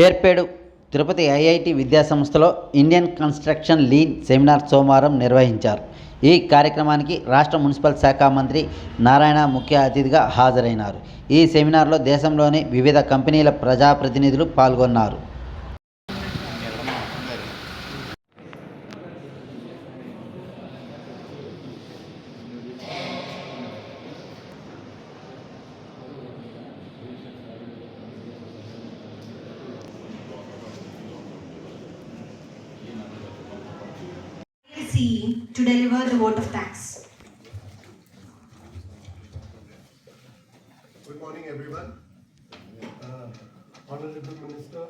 Yerpedu Tirupati IIT విద్యాసంస్థలో Indian construction lean seminar సోమవారం నిర్వహించారు. ఈ కార్యక్రమానికి రాష్ట్ర మున్సిపల్ శాఖ మంత్రి నారాయణ ముఖ్య అతిథిగా హాజరైనారు. ఈ సెమినార్లో దేశంలోని వివిధ కంపెనీల ప్రజాప్రతినిధులు పాల్గొన్నారు. To deliver the vote of thanks. Good morning, everyone. Uh, Honorable Minister,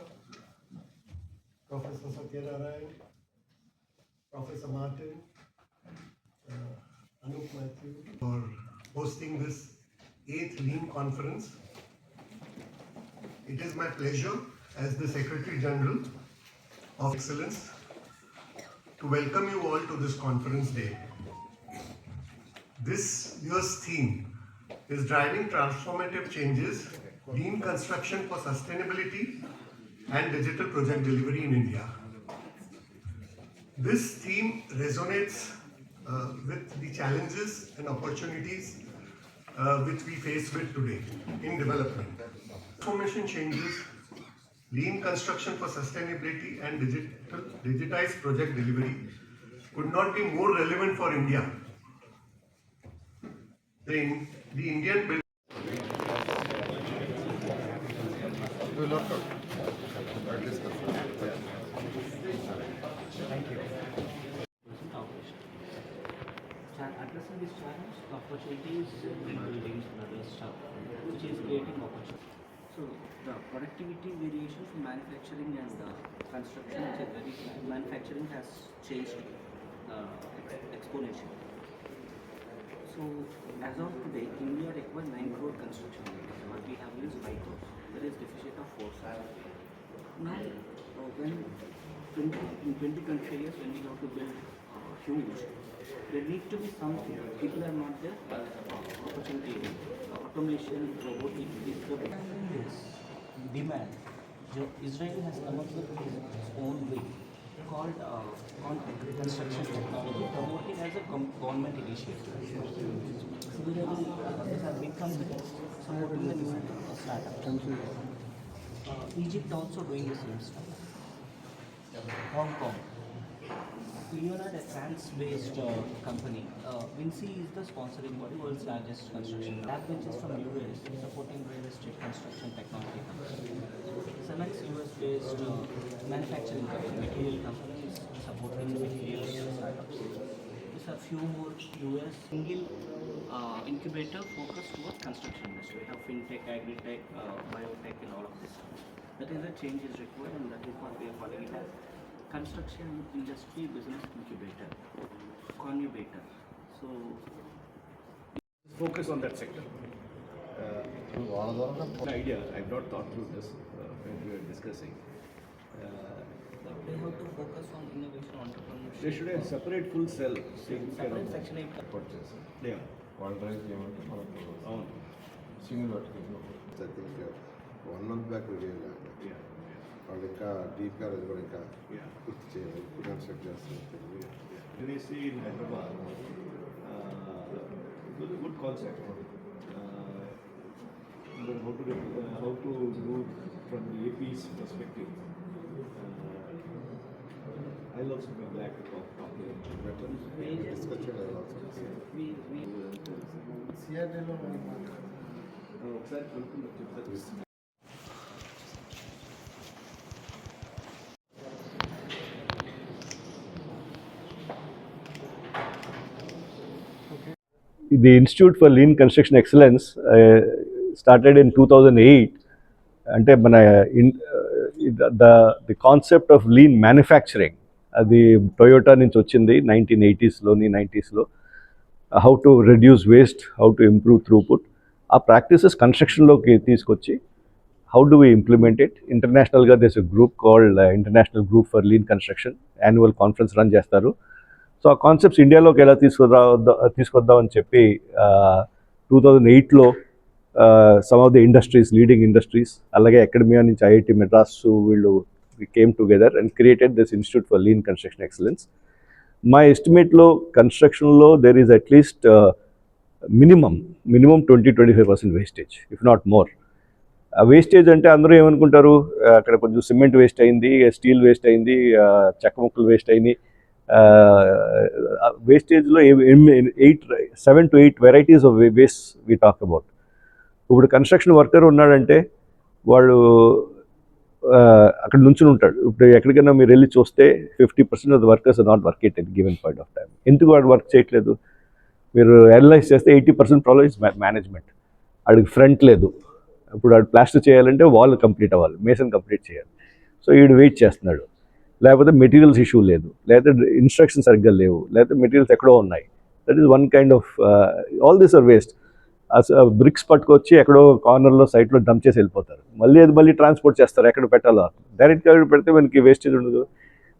Professor Satyanarayan, Professor Martin, uh, Anup Matthew, for hosting this eighth Lean Conference. It is my pleasure as the Secretary General of Excellence to welcome you all to this conference day. This year's theme is driving transformative changes, lean construction for sustainability and digital project delivery in India. This theme resonates uh, with the challenges and opportunities uh, which we face with today in development. Transformation changes, lean construction for sustainability and digital, digitized project delivery could not be more relevant for India the, the Indian build- Cha- addressing this challenge, the opportunities in buildings and other stuff, which is creating opportunity. So the productivity variation from manufacturing and construction, which is very manufacturing has changed uh, exponentially. So as of today, India requires 9 crore construction workers, but we have used 5 crores. There is deficit of 4 crores. Now, uh, when 20, in 20 countries, when we have to build huge, there need to be something. People are not there, but uh, opportunity, automation, robotic is the this demand. Israel has come up with its own way called uh, on construction technology, promoting as a government initiative. Similarly, uh, these are big companies supporting the new uh, startups. Uh, Egypt also doing the same stuff. Hong Kong. Leonard, a France-based uh, company. Uh, Vinci is the sponsoring body, world's largest construction. Lab is from US supporting real estate construction technology company. Cemex US-based uh, manufacturing company, material companies supporting material startups. These are few more US single uh, incubator focused towards construction industry. We have fintech, agri-tech, uh, biotech, and all of this. That is a change is required, and that is what we are as construction industry business incubator, concubator. So focus on that sector. Uh, idea. I've not thought through this uh, when we were discussing. Uh, they have to focus on innovation entrepreneurship. They should have separate full cell. Separate section eight. Purchase. Yeah. One drive came out. Single vertical. I think uh, one month back we did that. Yeah. వాళ్ళు ఇంకా డీప్గా అది కూడా ఇంకా Yeah. పూర్తి చేయాలి construct చేస్తున్నారు When we see in Hyderabad, uh, it was a good concept. Uh, but how to, get- uh, how to do from the AP's perspective. Uh, I'll also be glad to talk, talk to them. Better discuss చేయాలి We, we, Uh, ఒకసారి the Institute for Lean Construction Excellence uh, started in 2008 అంటే మన in the the concept of lean manufacturing అది Toyota నుంచి వచ్చింది nineteen ఎయిటీస్లోని నైంటీస్లో how to reduce waste how to improve throughput ఆ practices కన్స్ట్రక్షన్లోకి తీసుకొచ్చి how do we implement it ఇంటర్నేషనల్గా this group called international group for lean construction annual conference run చేస్తారు. So ఆ concepts ఇండియాలోకి ఎలా తీసుకురా తీసుకొద్దామని చెప్పి టూ థౌజండ్ ఎయిట్లో some of the industries leading industries అలాగే అకాడమియా నుంచి ఐఐటి మెడ్రాస్ వీళ్ళు came together and created this institute for lean construction excellence మా ఎస్టిమేట్లో కన్స్ట్రక్షన్లో there is at least minimum minimum twenty twenty five percent wastage if not more wastage అంటే అందరూ ఏమనుకుంటారు? అక్కడ కొంచెం సిమెంట్ వేస్ట్ అయింది స్టీల్ వేస్ట్ అయింది చెక్క ముక్కలు వేస్ట్ అయినాయి వేస్టేజ్లో eight seven to eight varieties of ways we talk about ఇప్పుడు కన్స్ట్రక్షన్ వర్కర్ ఉన్నాడంటే వాడు అక్కడ నుంచి ఉంటాడు. ఇప్పుడు ఎక్కడికైనా మీరు వెళ్ళి చూస్తే fifty percent of the workers not work at given point of time ఎందుకు వాడు వర్క్ చేయట్లేదు? మీరు అనలైజ్ చేస్తే eighty percent problem is management వాడికి ఫ్రంట్ లేదు. ఇప్పుడు వాడు ప్లాస్టర్ చేయాలంటే వాల్ కంప్లీట్ అవ్వాలి. మేసన్ కంప్లీట్ చేయాలి. సో వీడు వెయిట్ చేస్తున్నాడు. లేకపోతే మెటీరియల్స్ ఇష్యూ లేదు. లేకపోతే ఇన్స్ట్రక్షన్స్ సరిగ్గా లేవు. లేకపోతే మెటీరియల్స్ ఎక్కడో ఉన్నాయి. That is one kind of all this are waste bricks పట్టుకొచ్చి ఎక్కడో కార్నర్లో సైట్లో డంప్ చేసి వెళ్ళిపోతారు. మళ్ళీ అది మళ్ళీ ట్రాన్స్పోర్ట్ చేస్తారు. ఎక్కడ పెట్టాలో డైరెక్ట్గా పెడితే మనకి వేస్టేజ్ ఉండదు.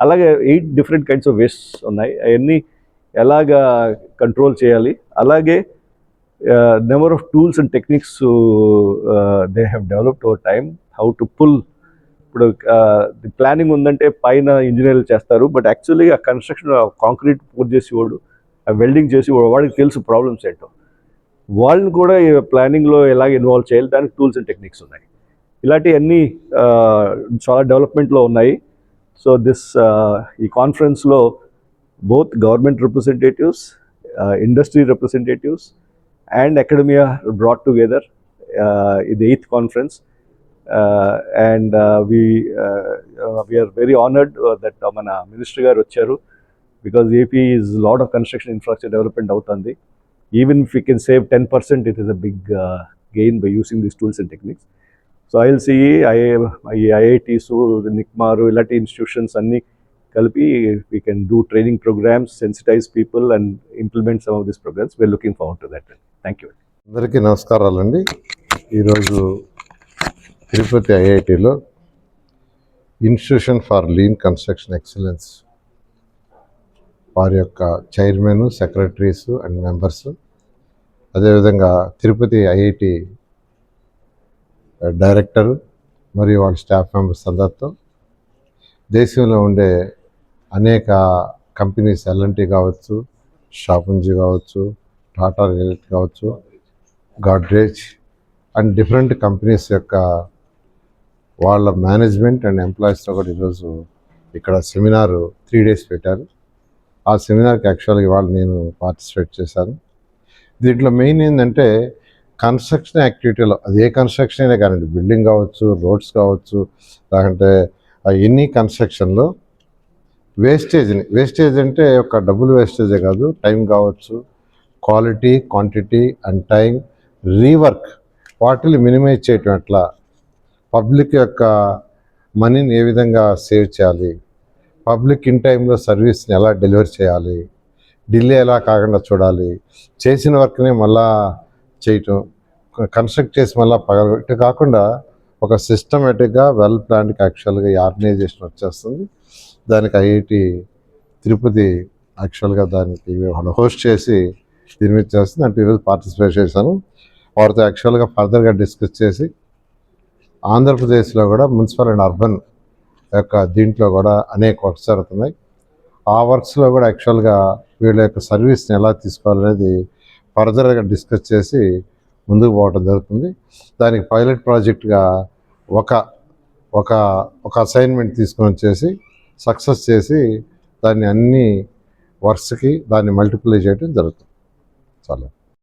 అలాగే eight different kinds of waste ఉన్నాయి. అవన్నీ ఎలాగా కంట్రోల్ చేయాలి? అలాగే number of tools and techniques they have developed over time how to pull ఇప్పుడు ప్లానింగ్ ఉందంటే పైన ఇంజనీర్లు చేస్తారు బట్ యాక్చువల్లీ ఆ కన్స్ట్రక్షన్ కాంక్రీట్ పూర్తి చేసేవాడు ఆ వెల్డింగ్ చేసి వాడికి తెలుసు ప్రాబ్లమ్స్ ఏంటో. వాళ్ళని కూడా ప్లానింగ్లో ఎలా ఇన్వాల్వ్ చేయాలి దానికి టూల్స్ అండ్ టెక్నిక్స్ ఉన్నాయి. ఇలాంటివన్నీ చాలా డెవలప్మెంట్లో ఉన్నాయి. సో దిస్ ఈ కాన్ఫరెన్స్లో both government representatives industry representatives and academia brought together ఇది eighth conference. And we we are very honoured that మన మినిస్టర్ గారు వచ్చారు. Because AP is lot of construction infrastructure development అవుతుంది even if you can save ten percent it is a big gain by using these tools and techniques so I will see IA ఈ IITs NICMAR ఇలాంటి institutions అన్నీ కలిపి we can do training programmes sensitise people and implement some of this programmes we are looking forward to that thank you అందరికీ నమస్కారాలండి. ఈరోజు తిరుపతి ఐఐటిలో institution for lean construction excellence వారి యొక్క చైర్మన్ సెక్రటరీస్ అండ్ మెంబర్స్. అదేవిధంగా Tirupati IIT director మరియు వాళ్ళ staff members అందరితో దేశంలో ఉండే అనేక కంపెనీస్ ఎల్ఎన్టీ కావచ్చు షాపుంజీ కావచ్చు టాటా రియల్ కావచ్చు గాడ్రేజ్ అండ్ డిఫరెంట్ కంపెనీస్ యొక్క వాళ్ళ మేనేజ్మెంట్ అండ్ ఎంప్లాయీస్తో కూడా ఈరోజు ఇక్కడ సెమినార్ త్రీ డేస్ పెట్టారు. ఆ సెమినార్కి యాక్చువల్గా ఇవాళ నేను పార్టిసిపేట్ చేశాను. దీంట్లో మెయిన్ ఏంటంటే కన్స్ట్రక్షన్ యాక్టివిటీలో అది ఏ కన్స్ట్రక్షన్ అయినా కానివ్వండి బిల్డింగ్ కావచ్చు రోడ్స్ కావచ్చు లేకంటే ఎన్ని కన్స్ట్రక్షన్లో వేస్టేజ్ని వేస్టేజ్ అంటే ఒక డబ్బులు వేస్టేజే కాదు టైం కావచ్చు quality quantity and time rework వాటిని మినిమైజ్ చేయటం ఎట్లా పబ్లిక్ యొక్క మనీని ఏ విధంగా సేవ్ చేయాలి? పబ్లిక్ ఇన్ టైంలో సర్వీస్ని ఎలా డెలివర్ చేయాలి? డిలే ఎలా కాకుండా చూడాలి? చేసిన వర్క్ని మళ్ళా చేయటం కన్స్ట్రక్ట్ చేసి మళ్ళీ పగలగొట్టి కాకుండా ఒక సిస్టమేటిక్గా వెల్ ప్లాన్డ్కి యాక్చువల్గా ఈ ఆర్గనైజేషన్ వచ్చేస్తుంది. దానికి ఐఐటి తిరుపతి యాక్చువల్గా దానికి హోస్ట్ చేసి దీని మీద చేస్తుంది. అంటే ఈరోజు పార్టిసిపేట్ చేశాను. వారితో యాక్చువల్గా ఫర్దర్గా డిస్కస్ చేసి ఆంధ్రప్రదేశ్లో కూడా మున్సిపల్ అండ్ అర్బన్ యొక్క దీంట్లో కూడా అనేక వర్క్స్ జరుగుతున్నాయి. ఆ వర్క్స్లో కూడా యాక్చువల్గా వీళ్ళ యొక్క సర్వీస్ని ఎలా తీసుకోవాలనేది ఫర్దర్గా డిస్కస్ చేసి ముందుకు పోవటం జరుగుతుంది. దానికి పైలట్ ప్రాజెక్ట్గా ఒక ఒక ఒక అసైన్మెంట్ తీసుకొని వచ్చేసి సక్సెస్ చేసి దాన్ని అన్ని వర్క్స్కి దాన్ని మల్టిప్లై చేయడం జరుగుతుంది. చాలా.